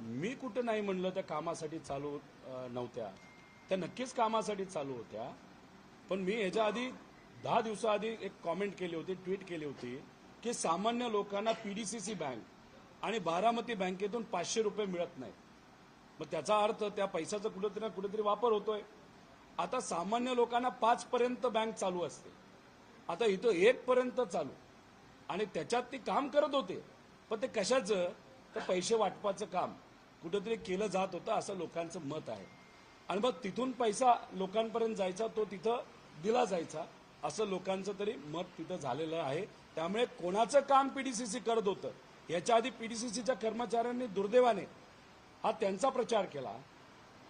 मी कुठं नाही म्हणलं त्या कामासाठी चालू नव्हत्या. त्या नक्कीच कामासाठी चालू होत्या. पण मी ह्याच्या आधी दहा दिवसाआधी एक कॉमेंट केली होती ट्विट केली होती की सामान्य लोकांना पीडीसीसी बँक आणि बारामती बँकेतून पाचशे रुपये मिळत नाहीत. मग त्याचा अर्थ त्या पैशाचा कुठेतरी ना कुठेतरी वापर होतोय. आता सामान्य लोकांना पाच पर्यंत बँक चालू असते. आता इथं एक पर्यंत चालू. आणि त्याच्यात ती काम करत होते. पण ते कशाचं? तर पैसे वाटपाचं काम. कुठेतरी केलं जात होतं असं लोकांचं मत आहे. आणि मग तिथून पैसा लोकांपर्यंत जायचा तो तिथं दिला जायचा असं लोकांचं तरी मत तिथं झालेलं आहे. त्यामुळे कोणाचं काम पीडीसीसी करत होतं याच्या आधी पीडीसीसीच्या कर्मचाऱ्यांनी दुर्दैवाने हा त्यांचा प्रचार केला.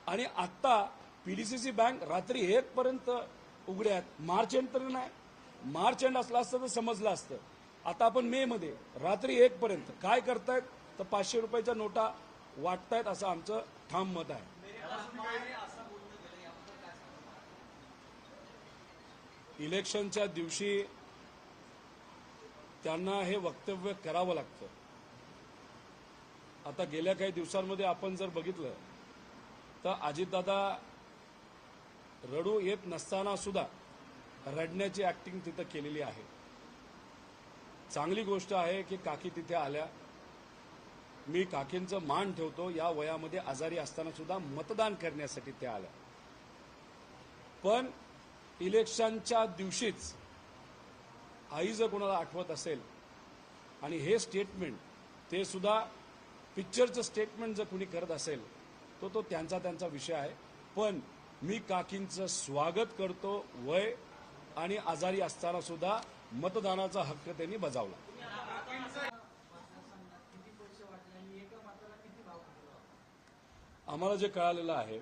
आणि आत्ता पीडीसीसी बँक रात्री एक पर्यंत उघड्यात आहेत. मार्च एंड तरी नाही. मार्च एंड असला असतं तर समजलं असतं. आता आपण मे मध्ये रात्री एक पर्यंत काय करतायत? तर पाचशे रुपयाच्या नोटा वाटतायत असं आमचं ठाम मत आहे. इलेक्शनच्या दिवशी त्यांना हे वक्तव्य करावं लागतं. आता गेल्या काही दिवसांमध्ये आपण जर बघितलं तर अजितदादा रडू येत नसताना सुद्धा रडण्याची ऍक्टिंग तिथं केलेली आहे. चांगली गोष्ट आहे की काकी तिथे आल्या. मी काकींचं मान ठेवतो या वयामध्ये आजारी असताना सुद्धा मतदान करण्यासाठी त्या आल्या पण इलेक्शनच्या दिवशीच आई जर कोणाला आठवत असेल आणि हे स्टेटमेंट ते सुद्धा पिक्चरचं स्टेटमेंट जर कुणी करत असेल तो तो त्यांचा त्यांचा विषय आहे. पण मी काकींचं स्वागत करतो वय आणि आजारी असताना सुद्धा मतदानाचा हक्क त्यांनी बजावला. आम्हाला जे कळालेलं आहे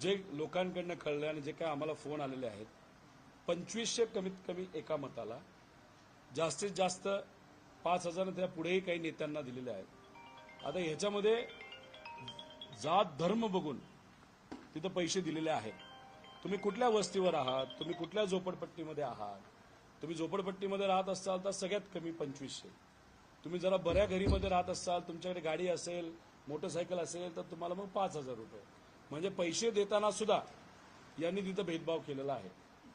जे लोकांकडनं कळलं आणि जे काय आम्हाला फोन आलेले आहेत पंचवीसशे कमीत कमी एका मताला जास्तीत जास्त पाच हजार त्या पुढेही काही नेत्यांना दिलेले आहेत. आता ह्याच्यामध्ये जात धर्म बघून तिथं पैसे दिलेले आहेत. तुम्ही कुठल्या वस्तीवर आहात? तुम्ही कुठल्या झोपडपट्टीमध्ये आहात? तुम्ही झोपडपट्टीमध्ये राहत असाल तर सगळ्यात कमी पंचवीसशे. तुम्ही जरा बऱ्या घरीमध्ये राहत असाल तुमच्याकडे गाडी असेल मोटरसायकल असेल तर तुम्हाला मग पाच हजार रुपये. म्हणजे पैसे देताना सुद्धा यांनी तिथं भेदभाव केलेला आहे.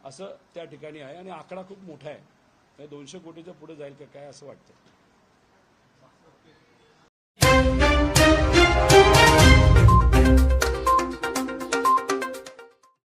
असं त्या ठिकाणी आहे आणि आकडा खूप मोठा आहे. दोनशे कोटीच्या पुढे जाईल का काय असं वाटतं